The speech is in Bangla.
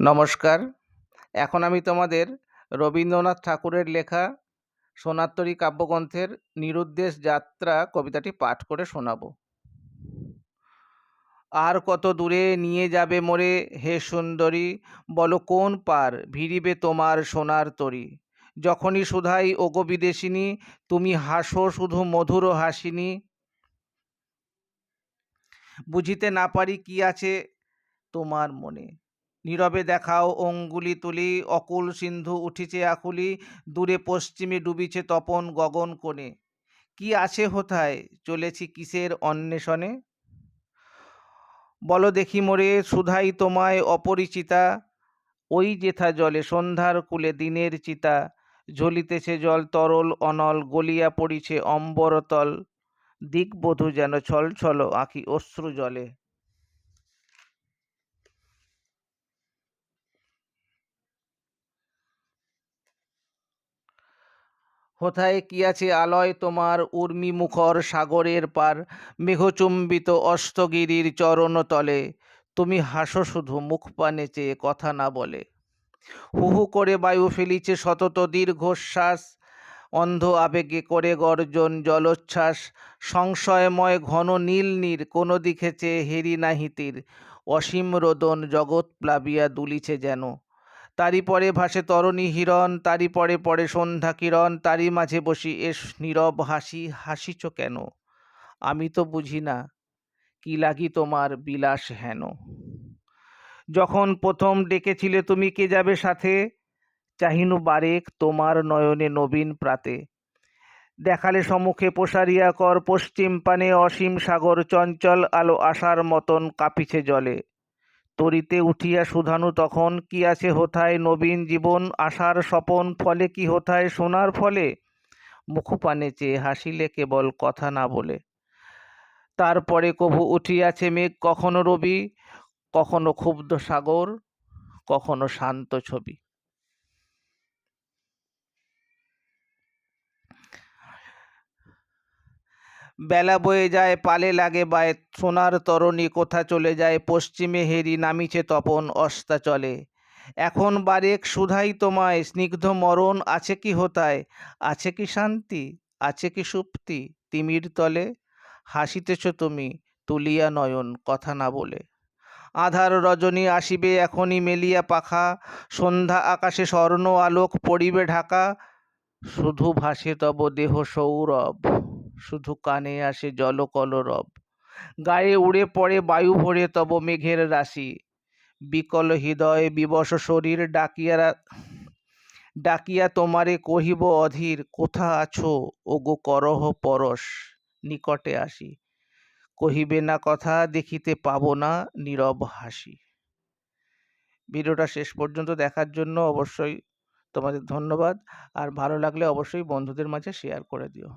নমস্কার। এখন আমি তোমাদের রবীন্দ্রনাথ ঠাকুরের লেখা সোনার কাব্যগ্রন্থের নিরুদ্দেশ যাত্রা কবিতাটি পাঠ করে শোনাব। আর কত দূরে নিয়ে যাবে মোরে হে সুন্দরী, বলো কোন পার ভিড়িবে তোমার সোনার তরী? যখনই সুধাই, ওগো বিদেশিনী, তুমি হাসো শুধু মধুর হাসিনী। বুঝিতে না পারি কি আছে তোমার মনে। নীরবে দেখাও অঙ্গুলি তুলি, অকুল সিন্ধু উঠিছে আকুলি, দূরে পশ্চিমে ডুবিছে তপন গগন কোণে। কি আছে হোথায়? চলেছি কিসের অন্বেষণে? বলো দেখি মোরে, সুধাই তোমায় অপরিচিতা। ওই যেথা জলে, সন্ধ্যার কুলে দিনের চিতা। ঝলিতেছে জল তরল অনল, গলিয়া পড়িছে অম্বরতল। দিকবধূ যেন ছল ছল আঁখি অশ্রু জলে। কোথায় কি আছে আলয় তোমার উর্মি মুখর সাগরের পার, মেঘচুম্বিত অস্তগিরির চরণতলে তুমি হাসো শুধু মুখ পানে চেয়ে কথা না বলে। হু হু করে বায়ু ফেলিছে সতত দীর্ঘশ্বাস, অন্ধ আবেগে করে গর্জন জলোচ্ছ্বাস, সংশয়ময় ঘন নীল নীর কোনো দিকে চেয়ে হেরি নাহিতির, অসীম রোদন জগৎ প্লাবিয়া দুলিছে যেন। তারই পরে ভাসে তরণী হিরণ তারই পরে পরে সন্ধ্যা কিরণ তারই মাঝে বসি এস নীরব হাসি, হাসিছ কেন? আমি তো বুঝি না, কি লাগি তোমার বিলাস হেন? যখন প্রথম ডেকেছিলে তুমি কে যাবে সাথে? চাহিনু বারেক তোমার নয়নে নবীন প্রাতে। দেখালে সম্মুখে প্রসারিয়া কর, পশ্চিম পানে অসীম সাগর, চঞ্চল আলো আসার মতন কাঁপিছে জলে। তরিতে উঠিয়া শুধানু তখন কি আছে হোথায় নবীন জীবন আশার স্বপন ফলে কি হোথায় সোনার ফলে? মুখপানে চেয়ে হাসিলে কেবল কথা না বলে। তারপরে কভু উঠিয়াছে মেঘ কখনো রবি, কখনো ক্ষুব্ধ সাগর, কখনো শান্ত ছবি। বেলা বয়ে যায়, পালে লাগে বায়। সোনার তরণী কোথা চলে যায়, পশ্চিমে হেরি নামিছে তপন, অস্তা চলে। এখন বারেক সুধাই তোমায়, স্নিগ্ধ মরণ আছে কি হোতায়? আছে কি শান্তি? আছে কি সুপ্তি? তিমির তলে। হাসিতেছ তুমি, তুলিয়া নয়ন, কথা না বলে। আধার রজনী আসিবে, এখনই মেলিয়া পাখা। সন্ধ্যা আকাশে স্বর্ণ আলোক পড়িবে ঢাকা। শুধু ভাসে তব দেহ সৌরভ। শুধু কানে আসে জলকলরব গায়ে উড়ে পড়ে বায়ু ভরে তব মেঘের রাশি। বিকল হৃদয় বিবশ শরীর ডাকিয়া ডাকিয়া তোমারে কহিব অধীর, কোথা আছো? ওগো করহ পরশ, নিকটে আসি। কহিবে না কথা, দেখিতে পাব না, নীরব হাসি। ভিডিওটা শেষ পর্যন্ত দেখার জন্য অবশ্যই তোমাদের ধন্যবাদ। আর ভালো লাগলে অবশ্যই বন্ধুদের মাঝে শেয়ার করে দিও।